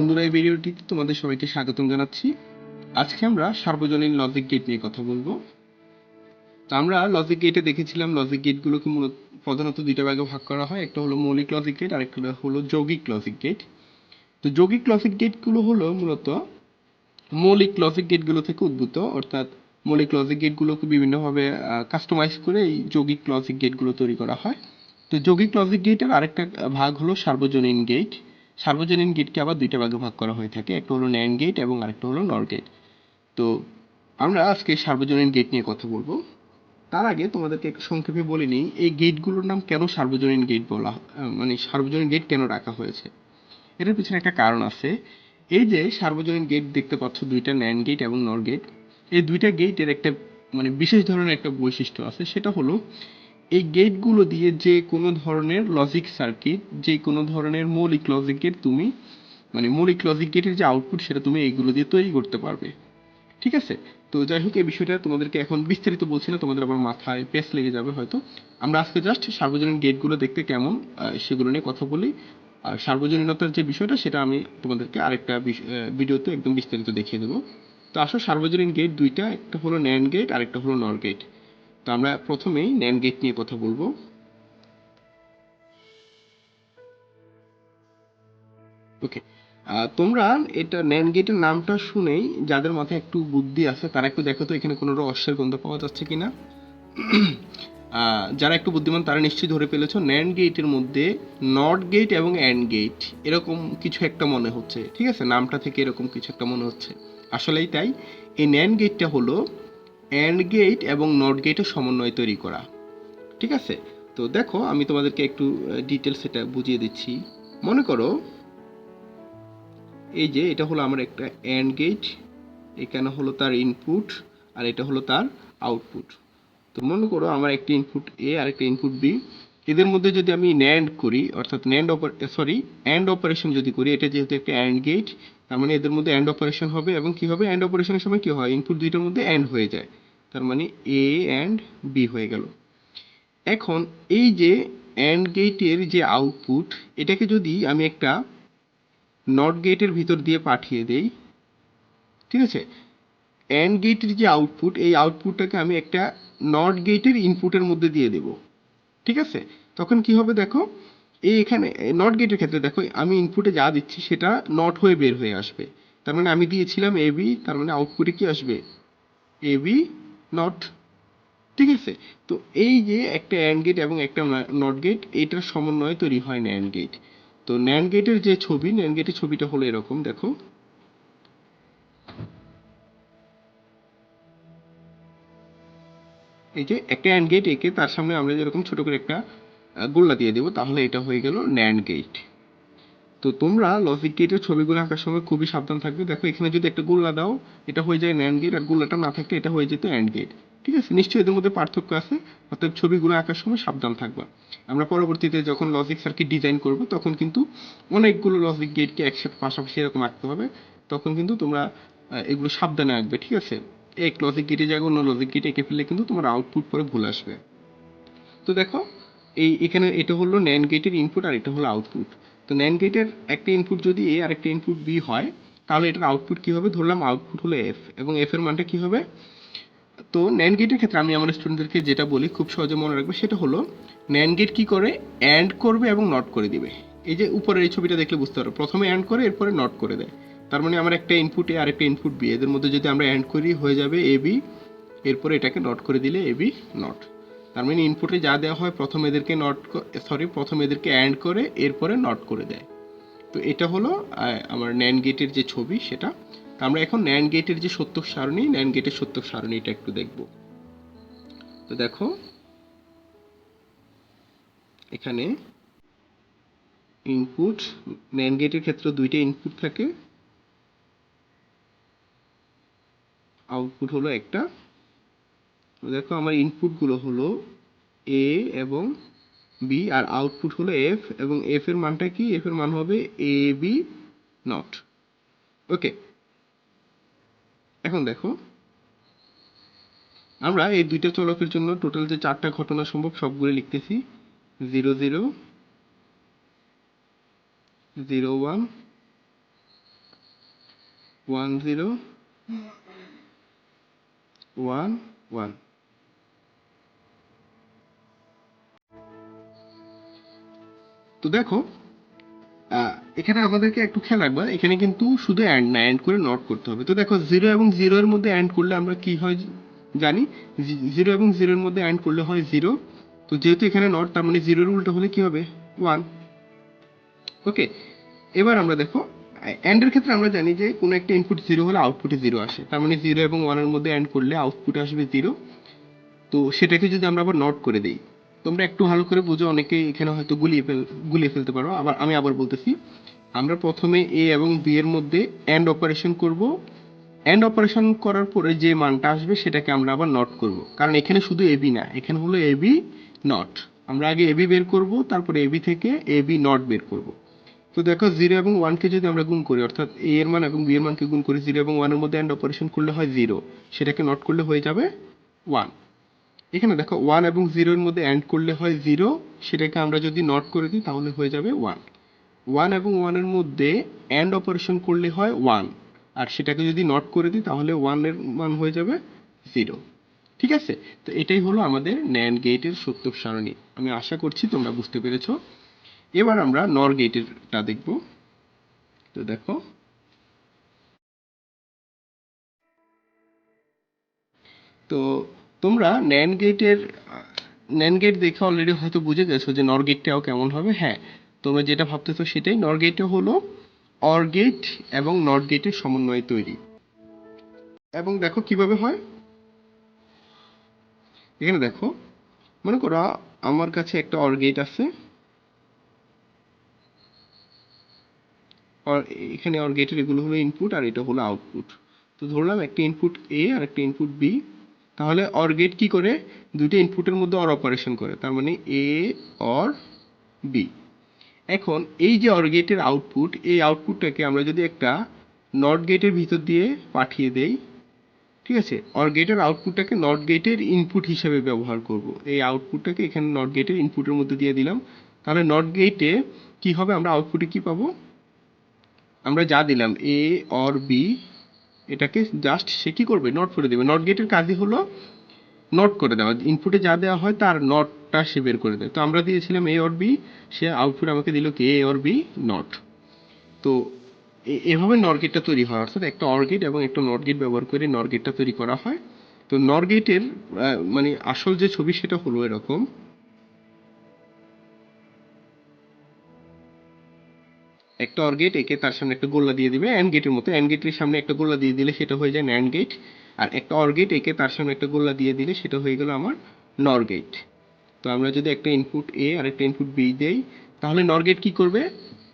বন্ধুরা, এই ভিডিওটিতে তোমাদের সবাইকে স্বাগতম জানাচ্ছি। আজকে আমরা সার্বজনীন লজিক গেট নিয়ে কথা বলব। তো আমরা লজিক গেটে দেখেছিলাম লজিক গেটগুলোকে মূলত প্রধানত দুইটা ভাগে ভাগ করা হয়। একটা হলো মৌলিক লজিক গেট আর একটা হলো যৌগিক লজিক গেট তো যৌগিক লজিক গেটগুলো হলো মূলত মৌলিক লজিক গেটগুলো থেকে উদ্ভূত, অর্থাৎ মৌলিক লজিক গেটগুলোকে বিভিন্নভাবে কাস্টমাইজ করে এই যৌগিক লজিক গেটগুলো তৈরি করা হয়। তো যৌগিক লজিক গেটের আরেকটা ভাগ হলো সার্বজনীন গেট সার্বজনীন গেটকে আবার দুইটা ভাগে ভাগ করা হয়ে থাকে। একটা হলো ন্যান্ড গেট এবং আরেকটা হলো নর গেট তো আমরা আজকে সার্বজনীন গেট নিয়ে কথা বলব। তার আগে তোমাদেরকে একটু সংক্ষেপে বলে নিই, এই গেটগুলোর নাম কেন সার্বজনীন গেট বলা মানে সার্বজনীন গেট কেন রাখা হয়েছে? এটার পিছনে একটা কারণ আছে। এই যে সার্বজনীন গেট দেখতে পাচ্ছ, দুইটা ন্যান্ড গেট এবং নর গেট এই দুইটা গেটের একটা মানে বিশেষ ধরনের একটা বৈশিষ্ট্য আছে। সেটা হলো এই গেটগুলো দিয়ে যে কোনো ধরনের লজিক সার্কিট যে কোনো ধরনের মৌলিক লজিকের তুমি মানে মৌলিক লজিক গেটের যে আউটপুট সেটা তুমি এইগুলো দিয়ে তৈরি করতে পারবে। ঠিক আছে? তো যাই হোক, এই বিষয়টা তোমাদেরকে এখন বিস্তারিত বলছি না, তোমাদের আবার মাথায় পেস লেগে যাবে হয়তো। আমরা আজকে জাস্ট সার্বজনীন গেটগুলো দেখতে কেমন সেগুলো নিয়ে কথা বলি। আর সার্বজনীনতার যে বিষয়টা, সেটা আমি তোমাদেরকে আরেকটা ভিডিওতে একদম বিস্তারিত দেখিয়ে দেবো। তো আসো, সার্বজনীন গেট দুইটা, একটা হলো ন্যান্ড গেট আর একটা হলো নর গেট তো আমরা প্রথমেই ন্যান্ড গেট নিয়ে কথা বলব। ওকে তোমরা এটা ন্যান্ড গেটের নামটা শুনেই যাদের মাথায় একটু বুদ্ধি আছে, তারা একটু দেখো তো এখানে কোনো রহস্যের গন্ধ পাওয়া যাচ্ছে কিনা। যারা একটু বুদ্ধিমান, তারা নিশ্চয়ই ধরে ফেলেছো ন্যান্ড গেটের মধ্যে নট গেট এবং অ্যান্ড গেট এরকম কিছু একটা মনে হচ্ছে, ঠিক আছে? নামটা থেকে এরকম কিছু একটা মনে হচ্ছে। আসলেই তাই, এই ন্যান্ড গেটটা হলো অ্যান্ড গেট এবং নট গেটের সমন্বয় তৈরি করা। ঠিক আছে? তো দেখো, আমি তোমাদেরকে একটু ডিটেলস এটা বুঝিয়ে দিচ্ছি। মনে করো, এই যে এটা হলো আমার একটা অ্যান্ড গেট এখানে হলো তার ইনপুট আর এটা হলো তার আউটপুট তো মনে করো আমার একটা ইনপুট এ আর একটা ইনপুট বি এদের মধ্যে যদি আমি ন্যান্ড করি, অর্থাৎ ন্যান্ড অপার সরি অ্যান্ড অপারেশন যদি করি, এটা যেহেতু একটা অ্যান্ড গেট তার মানে এদের মধ্যে অ্যান্ড অপারেশন হবে এবং কি হবে? অ্যান্ড অপারেশনের সময় কী হয়? ইনপুট দুইটার মধ্যে অ্যান্ড হয়ে যায়। তার মানে এ অ্যান্ড বি হয়ে গেল। এখন এই যে অ্যান্ড গেটের যে আউটপুট এটাকে যদি আমি একটা নট গেটের ভিতর দিয়ে পাঠিয়ে দেই, ঠিক আছে? অ্যান্ড গেটের যে আউটপুট এই আউটপুটটাকে আমি একটা নট গেটের ইনপুটের মধ্যে দিয়ে দেব। ঠিক আছে? তখন কি হবে দেখো? এই এখানে নট গেটের ক্ষেত্রে দেখো, আমি ইনপুটে যা দিচ্ছি সেটা নট হয়ে বের হয়ে আসবে। তার মানে আমি দিয়েছিলাম এ বি তার মানে আউটপুটে কি আসবে? এ বি নট ঠিক আছে? তো এই যে একটা অ্যান্ড গেট এবং একটা নট গেট এটার সমন্বয়ে তৈরি হয় ন্যান্ড গেট তো ন্যান্ড গেটের যে ছবি ন্যান্ড গেটের ছবিটা হলো এরকম, দেখো। এই যে একটা অ্যান্ড গেট একে তার সামনে আমরা যেরকম ছোট করে একটা গোল্লা দিয়ে দেবো, তাহলে এটা হয়ে গেল ন্যান্ড গেট তো তোমরা লজিক গেটের ছবিগুলো আঁকার সময় খুবই সাবধান থাকবে। দেখো, এখানে যদি একটা গোল্লা দাও, এটা হয়ে যায় ন্যান্ড গেট আর গোল্লাটা না থাকলে এটা হয়ে যেত অ্যান্ড গেট ঠিক আছে? নিশ্চয়ই এদের মধ্যে পার্থক্য আছে অর্থাৎ ছবিগুলো আঁকার সময় সাবধান থাকবা। আমরা পরবর্তীতে যখন লজিক সার্কিট ডিজাইন করব, তখন কিন্তু অনেকগুলো লজিক গেটকে একসাথে পাশাপাশি এরকম আঁকতে হবে। তখন কিন্তু তোমরা এগুলো সাবধানে আঁকবে, ঠিক আছে? এক লজিক গেটে জায়গায় অন্য লজিক গেটে এঁকে ফেললে কিন্তু তোমার আউটপুট পরে ভুল আসবে। তো দেখো, এই এখানে এটা হলো ন্যান্ড গেটের ইনপুট আর এটা হলো আউটপুট তো ন্যান্ড গেটের একটা ইনপুট যদি এ আর একটা ইনপুট বি হয়, তাহলে এটার আউটপুট কি হবে? ধরলাম আউটপুট হলো এফ এবং এফ এর মানটা কি হবে? তো ন্যান্ড গেটের ক্ষেত্রে আমি আমার স্টুডেন্টদেরকে যেটা বলি, খুব সহজে মনে রাখবে, সেটা হলো ন্যান্ড গেট কি করে? অ্যান্ড করবে এবং নট করে দিবে। এই যে উপরের এই ছবিটা দেখলে বুঝতে পারো প্রথমে অ্যান্ড করে, এরপরে নট করে দেয়। তার মানে আমার একটা ইনপুট এ আর একটা ইনপুট বি এদের মধ্যে যদি আমরা অ্যান্ড করি, হয়ে যাবে এ বি এরপরে এটাকে নট করে দিলে এ বি নট তার মানে ইনপুটে যা দেওয়া হয় প্রথম এদেরকে নট সরি প্রথম এদেরকে অ্যান্ড করে, এরপরে নট করে দেয়। তো এটা হলো আমার ন্যান্ড গেটের যে ছবি, সেটা। তো আমরা এখন ন্যান্ড গেটের যে সত্য সারণী ন্যান্ড গেটের সত্যক সারণীটা একটু দেখব। তো দেখো, এখানে ইনপুট ন্যান্ড গেটের ক্ষেত্রে দুইটা ইনপুট থাকে। আউটপুট হলো একটা দেখো আমার ইনপুটগুলো হলো এ এবং বি আর আউটপুট হলো এফ এবং এফ এর মানটা কি? এফ এর মান হবে এ বি নট ওকে এখন দেখো, আমরা এই দুইটা চলকের জন্য টোটাল যে চারটা ঘটনা সম্ভব সবগুলো লিখতেছি। Zero zero zero, one one, zero, one one. তো দেখো এখানে আমাদেরকে একটু খেয়াল রাখবা, এখানে কিন্তু শুধু অ্যান্ড না অ্যান্ড করে নট করতে হবে। তো দেখো জিরো এবং জিরো এর মধ্যে অ্যান্ড করলে আমরা কি হয় জানি? জিরো এবং জিরোর মধ্যে অ্যান্ড করলে হয় জিরো তো যেহেতু এখানে নট তার মানে জিরোর উল্টো হলে কি হবে? ওয়ান ওকে এবার আমরা দেখো অ্যান্ডের ক্ষেত্রে আমরা জানি যে কোনো একটা ইনপুট জিরো হলে আউটপুটে জিরো আসে। তার মানে জিরো এবং ওয়ানের মধ্যে অ্যান্ড করলে আউটপুটে আসবে জিরো তো সেটাকে যদি আমরা আবার নট করে দিই তোমরা একটু ভালো করে বুঝো অনেকে এখানে হয়তো গুলিয়ে ফেল, গুলিয়ে ফেলতে পারো। আবার আমি আবার বলতেছি, আমরা প্রথমে এ এবং বি এর মধ্যে অ্যান্ড অপারেশন করব। অ্যান্ড অপারেশন করার পরে যে মানটা আসবে, সেটাকে আমরা আবার নট করব। কারণ এখানে শুধু এবি না, এখানে হলো এবি নট আমরা আগে এবি বের করব, তারপরে এবি থেকে এবি নট বের করব। তো দেখো জিরো এবং ওয়ানকে যদি আমরা গুণ করি, অর্থাৎ এ এর মান এবং বি এর মানকে গুণ করি জিরো এবং ওয়ানের মধ্যে অ্যান্ড অপারেশন করলে হয় জিরো সেটাকে নট করলে হয়ে যাবে ওয়ান এখানে দেখো ওয়ান এবং জিরোর মধ্যে অ্যান্ড করলে হয় জিরো সেটাকে আমরা যদি নট করে দিই, তাহলে হয়ে যাবে ওয়ান ওয়ান এবং ওয়ানের মধ্যে অ্যান্ড অপারেশন করলে হয় ওয়ান আর সেটাকে যদি নট করে দিই, তাহলে ওয়ানের মান হয়ে যাবে জিরো ঠিক আছে? তো এটাই হলো আমাদের ন্যান্ড গেটের সত্য সারণী। আমি আশা করছি তোমরা বুঝতে পেরেছ। এবার আমরা নর গেটেরটা দেখব। তো দেখো। তো তোমরা ন্যান্ড গেটের ন্যান্ড গেট দেখে অলরেডি হয়তো বুঝে গেছো যে নর গেটটাও কেমন হবে। হ্যাঁ তোমরা যেটা ভাবতেছো সেটাই। নর গেটটা হলো অর গেট এবং নট সমন্বয়ে তৈরি। এবং দেখো কীভাবে হয়। এখানে দেখো, মনে করো আমার কাছে একটা অর গেট আছে। আর এখানে অর গেটের এগুলো হলো ইনপুট আর এটা হলো আউটপুট তো ধরলাম একটা ইনপুট এ আর একটা ইনপুট বি তাহলে অর গেট কি করে? দুইটা ইনপুটের মধ্যে অর অপারেশন করে। তার মানে এ অর বি এখন এই যে অর গেটের আউটপুট এই আউটপুটটাকে আমরা যদি একটা নট গেটের ভিতর দিয়ে পাঠিয়ে দেই, ঠিক আছে? অর গেটের আউটপুটটাকে নট গেটের ইনপুট হিসেবে ব্যবহার করব। এই আউটপুটটাকে এখানে নট গেটের ইনপুটের মধ্যে দিয়ে দিলাম। তাহলে নট গেটে কি হবে? আমরা আউটপুটে কি পাবো? আমরা যা দিলাম এ অর বি এটাকে জাস্ট সে কি করবে? নট করে দেবে। নট গেটের কাজই হলো নট করে দেওয়া। ইনপুটে যা দেওয়া হয় তার নটটা সে বের করে দেয়। তো আমরা দিয়েছিলাম এ অর বি সে আউটপুট আমাকে দিল কি? এ অর বি নট তো এভাবে নর গেটটা তৈরি হয়। অর্থাৎ একটা অর গেট এবং একটা নট গেট ব্যবহার করে নর গেটটা তৈরি করা হয়। তো নর গেটের মানে আসল যে ছবি সেটা হলো এরকম। একটা অর গেট একে তার সামনে একটা গোল্লা দিয়ে দিবে অ্যান্ড গেটের মতো। অ্যান্ড গেটের সামনে একটা গোল্লা দিয়ে দিলে সেটা হয়ে যায় ন্যান্ড গেট আর একটা অর গেট একে তার সামনে একটা গোল্লা দিয়ে দিলে সেটা হয়ে গেল আমার নর গেট তো আমরা যদি একটা ইনপুট এ আর একটা ইনপুট বি দেই, তাহলে নর গেট কি করবে?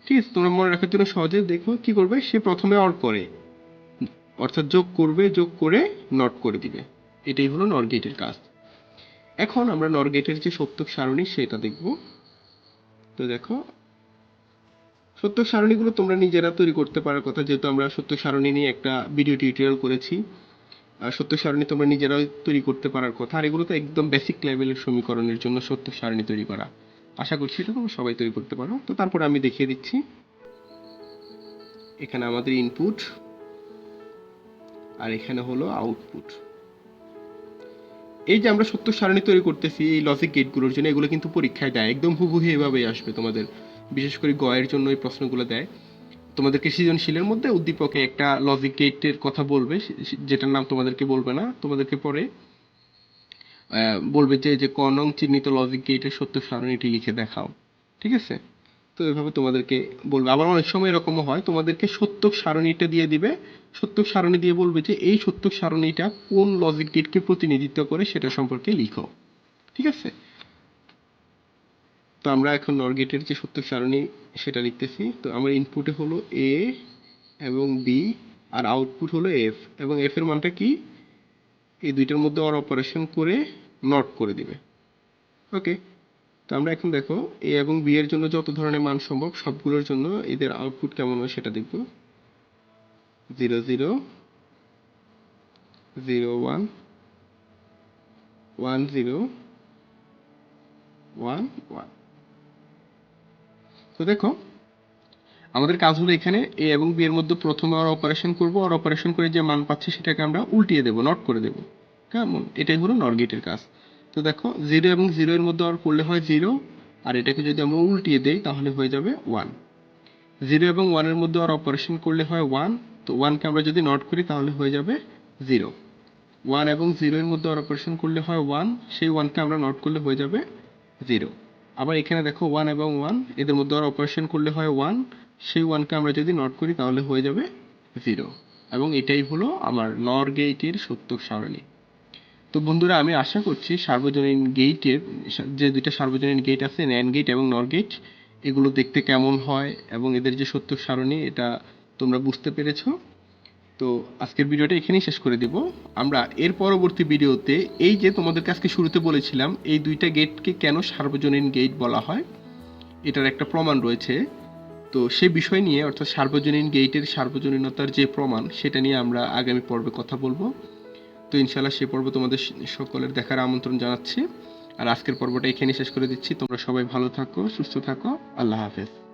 ঠিক আছে, তোমরা মনে রাখার জন্য সহজে দেখো কী করবে, সে প্রথমে অর করে। অর্থাৎ যোগ করবে, যোগ করে নট করে দিবে। এটাই হলো নর গেটের কাজ। এখন আমরা নর গেটের যে সত্যক সারণী, সেটা দেখব। তো দেখো সত্য সারণীগুলো তোমরা নিজেরা তৈরি করতে পারার কথা, যেহেতু আমরা সত্য সারণী নিয়ে একটা ভিডিও টিউটোরিয়াল করেছি। আর সত্য সারণী তোমরা নিজেরাও তৈরি করতে পারার কথা। আর এগুলো তো একদম বেসিক লেভেলের সমীকরণের জন্য সত্য সারণী তৈরি করা। আশা করছি এটা তোমরা সবাই তৈরি করতে পারো। তো তারপরে আমি দেখিয়ে দিচ্ছি। এখানে আমাদের ইনপুট আর এখানে হলো আউটপুট এই যে আমরা সত্য সারণী তৈরি করতেছি, এই লজিক গেটগুলোর জন্য, এগুলো কিন্তু পরীক্ষায় দেয়। একদম হুবহু এভাবেই আসবে তোমাদের। বিশেষ করে গয়ের জন্য এই প্রশ্নগুলো দেয়। তোমাদেরকে সৃজনশীলের মধ্যে উদ্দীপকে একটা লজিক গেটের কথা বলবে যেটার নাম তোমাদেরকে বলবে না, তোমাদেরকে পরে বলবে যে যে ক নং চিহ্নিত লজিক গেটের সত্য সারণীটি লিখে দেখাও। ঠিক আছে? তো এভাবে তোমাদেরকে বলবে। আবার অনেক সময় এরকমও হয়, তোমাদেরকে সত্য সারণীটা দিয়ে দিবে। সত্য সারণী দিয়ে বলবে যে, এই সত্য সারণীটা কোন লজিক গেটকে প্রতিনিধিত্ব করে সেটা সম্পর্কে লিখো। ঠিক আছে? তো আমরা এখন নর গেটের যে সত্য সারণী, সেটা লিখতেছি। তো আমার ইনপুটে হলো এ এবং বি আর আউটপুট হলো এফ এবং এফ এর মানটা কি? এই দুইটার মধ্যে অর অপারেশন করে নট করে দিবে। ওকে তো আমরা এখন দেখো এ এবং বি এর জন্য যত ধরনের মান সম্ভব, সবগুলোর জন্য এদের আউটপুট কেমন হয় সেটা দেখব। Zero zero zero, one one, zero, one one. তো দেখো, আমাদের কাজ হলো এখানে এ এবং বি এর মধ্যে প্রথমে আর অপারেশন করব। আর অপারেশন করে যে মান পাচ্ছি সেটাকে আমরা উল্টিয়ে দেবো নট করে দেবো। কেমন? এটাই হলো নর গেটের কাজ। তো দেখো জিরো এবং জিরো এর মধ্যে আর করলে হয় জিরো আর এটাকে যদি আমরা উল্টিয়ে দেই তাহলে হয়ে যাবে ওয়ান জিরো এবং ওয়ানের মধ্যে আর অপারেশন করলে হয় ওয়ান তো ওয়ানকে আমরা যদি নট করি তাহলে হয়ে যাবে জিরো ওয়ান এবং জিরো এর মধ্যে আর অপারেশন করলে হয় ওয়ান সেই ওয়ানকে আমরা নট করলে হয়ে যাবে জিরো আবার এখানে দেখো ওয়ান এবং ওয়ান এদের মধ্যে আর অপারেশন করলে হয় ওয়ান সেই ওয়ানকে আমরা যদি নট করি তাহলে হয়ে যাবে জিরো এবং এটাই হলো আমার নর গেটের সত্য সারণী। তো বন্ধুরা, আমি আশা করছি সার্বজনীন গেটের যে দুইটা সার্বজনীন গেট আছে ন্যান গেট এবং নর গেট এগুলো দেখতে কেমন হয় এবং এদের যে সত্য সারণী, এটা তোমরা বুঝতে পেরেছ। তো আজকের ভিডিওটা এখানেই শেষ করে দিব। আমরা এর পরবর্তী ভিডিওতে এই যে তোমাদেরকে আজকে শুরুতে বলেছিলাম, এই দুইটা গেটকে কেন সার্বজনীন গেট বলা হয়, এটার একটা প্রমাণ রয়েছে। তো সে বিষয় নিয়ে, অর্থাৎ সার্বজনীন গেটের সার্বজনীনতার যে প্রমাণ, সেটা নিয়ে আমরা আগামী পর্বে কথা বলব। তো ইনশাল্লাহ সে পর্ব তোমাদের সকলের দেখার আমন্ত্রণ জানাচ্ছি। আর আজকের পর্বটা এখানে শেষ করে দিচ্ছি। তোমরা সবাই ভালো থাকো, সুস্থ থাকো। আল্লাহ হাফেজ।